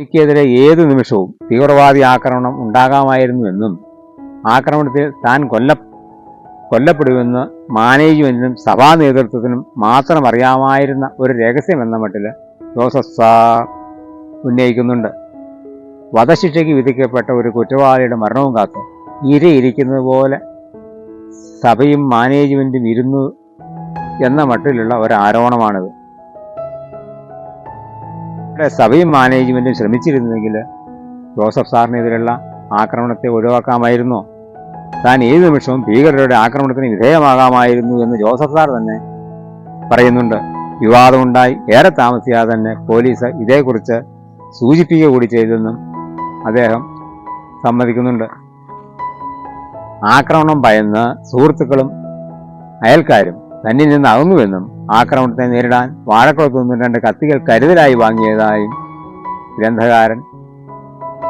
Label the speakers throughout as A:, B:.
A: എനിക്കെതിരെ ഏതു നിമിഷവും തീവ്രവാദി ആക്രമണം ഉണ്ടാകാമായിരുന്നുവെന്നും ആക്രമണത്തിൽ താൻ കൊല്ല കൊല്ലപ്പെടുമെന്ന് മാനേജ്മെന്റിനും സഭാ നേതൃത്വത്തിനും മാത്രം അറിയാമായിരുന്ന ഒരു രഹസ്യം എന്ന മട്ടിൽ ജോസഫ് സാർ ഉന്നയിക്കുന്നുണ്ട്. വധശിക്ഷയ്ക്ക് വിധിക്കപ്പെട്ട ഒരു കുറ്റവാളിയുടെ മരണവും കാത്ത് ഇരയിരിക്കുന്നത് പോലെ സഭയും മാനേജ്മെന്റും ഇരുന്നു എന്ന മട്ടിലുള്ള ഒരു ആരോപണമാണിത്. സഭയും മാനേജ്മെന്റും ശ്രമിച്ചിരുന്നെങ്കിൽ ജോസഫ് സാറിനെതിരെയുള്ള ആക്രമണത്തെ ഒഴിവാക്കാമായിരുന്നോ? താൻ ഏത് നിമിഷവും ഭീകരരുടെ ആക്രമണത്തിന് വിധേയമാകാമായിരുന്നു എന്ന് ജോസഫ് സാർ തന്നെ പറയുന്നുണ്ട്. വിവാദമുണ്ടായി. ഏറെ താമസിയാതെ തന്നെ പോലീസ് ഇതേക്കുറിച്ച് സൂചിപ്പിക്കുക കൂടി ചെയ്തെന്നും അദ്ദേഹം സമ്മതിക്കുന്നുണ്ട്. ആക്രമണം ഭയന്ന് സുഹൃത്തുക്കളും അയൽക്കാരും തന്നിൽ നിന്ന് അകന്നുവെന്നും ആക്രമണത്തെ നേരിടാൻ വാഴക്കുളത്ത് നിന്നും രണ്ട് കത്തികൾ കരുതലായി വാങ്ങിയതായും ഗ്രന്ഥകാരൻ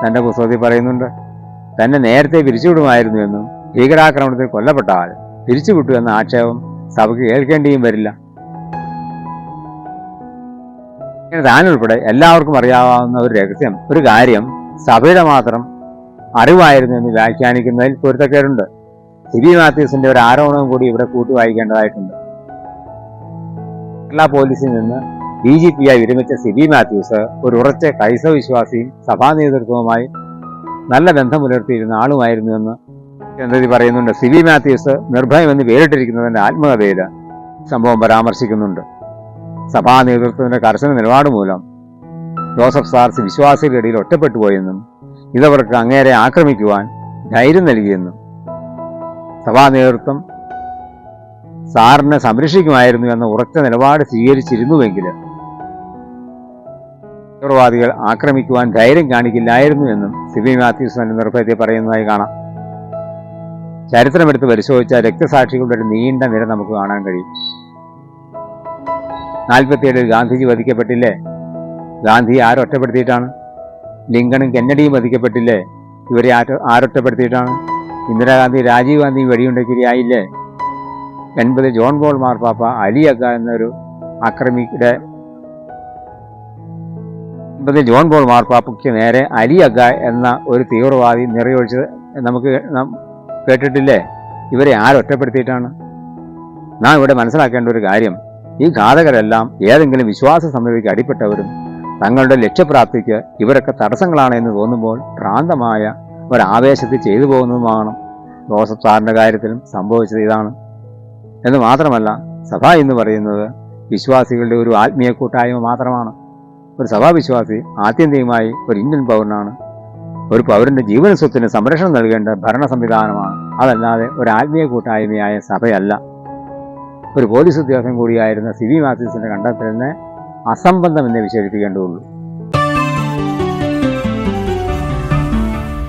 A: തന്റെ പുസ്തകത്തിൽ പറയുന്നുണ്ട്. തന്നെ നേരത്തെ പിരിച്ചുവിടുമായിരുന്നുവെന്നും ഭീകരാക്രമണത്തിൽ കൊല്ലപ്പെട്ട ആൾ പിരിച്ചുവിട്ടു എന്ന ആക്ഷേപം സഭയ്ക്ക് കേൾക്കേണ്ടിയും വരില്ല. താനുൾപ്പെടെ എല്ലാവർക്കും അറിയാവുന്ന ഒരു രഹസ്യം ഒരു കാര്യം സഭയുടെ മാത്രം അറിവായിരുന്നു എന്ന് വ്യാഖ്യാനിക്കുന്നതിൽ പൊരുത്തക്കേടുണ്ട്. സിബി മാത്യൂസിന്റെ ഒരു ആരോപണവും കൂടി ഇവിടെ കൂട്ടി വായിക്കേണ്ടതായിട്ടുണ്ട് കേരള പോലീസിൽ നിന്ന് ഡി ജി പി ആയി വിരമിച്ച സിബി മാത്യൂസ് ഒരു ഉറച്ച ക്രൈസ്തവ വിശ്വാസിയും സഭാ നേതൃത്വവുമായി നല്ല ബന്ധം പുലർത്തിയിരുന്ന ആളുമായിരുന്നുവെന്ന് ചന്ദ്രതി പറയുന്നുണ്ട്. സിബി മാത്യൂസ് നിർഭയമെന്ന് പേരിട്ടിരിക്കുന്നതിന്റെ ആത്മകഥയിൽ സംഭവം പരാമർശിക്കുന്നുണ്ട്. സഭാ നേതൃത്വത്തിന്റെ കർശന നിലപാട് മൂലം ജോസഫ് സാർസ് വിശ്വാസികളുടെ ഇടയിൽ ഒറ്റപ്പെട്ടു പോയെന്നും ഇതവർക്ക് അങ്ങേരെ ആക്രമിക്കുവാൻ ധൈര്യം നൽകിയെന്നും സഭാ നേതൃത്വം സാറിനെ സംരക്ഷിക്കുമായിരുന്നു എന്ന ഉറച്ച നിലപാട് സ്വീകരിച്ചിരുന്നുവെങ്കിൽ തീവ്രവാദികൾ ആക്രമിക്കുവാൻ ധൈര്യം കാണിക്കില്ലായിരുന്നു എന്നും സിബി മാത്യൂസ് തന്നെ നിർഭയത്തെ പറയുന്നതായി കാണാം. ചരിത്രമെടുത്ത് പരിശോധിച്ച രക്തസാക്ഷികളുടെ ഒരു നീണ്ട നിര നമുക്ക് കാണാൻ കഴിയും. നാൽപ്പത്തിയേഴിൽ ഗാന്ധിജി വധിക്കപ്പെട്ടില്ലേ? ഗാന്ധി ആരൊറ്റപ്പെടുത്തിയിട്ടാണ് ലിങ്കണും കെന്നഡിയും വധിക്കപ്പെട്ടില്ലേ? ഇവരെ ആരോ ആരൊറ്റപ്പെടുത്തിയിട്ടാണ് ഇന്ദിരാഗാന്ധി രാജീവ് ഗാന്ധി വെടിയുണ്ടക്കിരിയായില്ലേ? എൺപത് ജോൺ ബോൾ മാർപ്പാപ്പ അലി അക്ക എന്നൊരു ആക്രമിയുടെ എൺപത് ജോൺ ബോൾ മാർപ്പാപ്പയ്ക്ക് നേരെ അലി അക്ക എന്ന ഒരു തീവ്രവാദി നിറയൊഴിച്ചത് നമുക്ക് കേട്ടിട്ടില്ലേ? ഇവരെ ആരൊറ്റപ്പെടുത്തിയിട്ടാണ് നാം ഇവിടെ മനസ്സിലാക്കേണ്ട ഒരു കാര്യം ഈ ഘാതകരെല്ലാം ഏതെങ്കിലും വിശ്വാസ സമിതിക്ക് അടിപ്പെട്ടവരും തങ്ങളുടെ ലക്ഷ്യപ്രാപ്തിക്ക് ഇവരൊക്കെ തടസ്സങ്ങളാണ് എന്ന് തോന്നുമ്പോൾ ഭ്രാന്തമായ ഒരാവേശത്തിൽ ചെയ്തു പോകുന്നതുമാണ് ജോസഫ് സാറിന്റെ കാര്യത്തിലും സംഭവിച്ചത് ഇതാണ്. എന്ന് മാത്രമല്ല സഭ എന്ന് പറയുന്നത് വിശ്വാസികളുടെ ഒരു ആത്മീയ കൂട്ടായ്മ മാത്രമാണ്. ഒരു സഭാവിശ്വാസി ആത്യന്തികമായി ഒരു ഇന്ത്യൻ പൗരനാണ്. ഒരു പൗരന്റെ ജീവന സ്വത്തിന് സംരക്ഷണം നൽകേണ്ട ഭരണ സംവിധാനമാണ്. അതല്ലാതെ ഒരു ആത്മീയ കൂട്ടായ്മയായ സഭയല്ല. ഒരു പോലീസ് ഉദ്യോഗസ്ഥൻ കൂടിയായിരുന്ന സി വി മാത്യൂസിന്റെ കണ്ടെത്തലിനെ അസംബന്ധം എന്ന് വിശേഷിപ്പിക്കേണ്ടതുള്ളൂ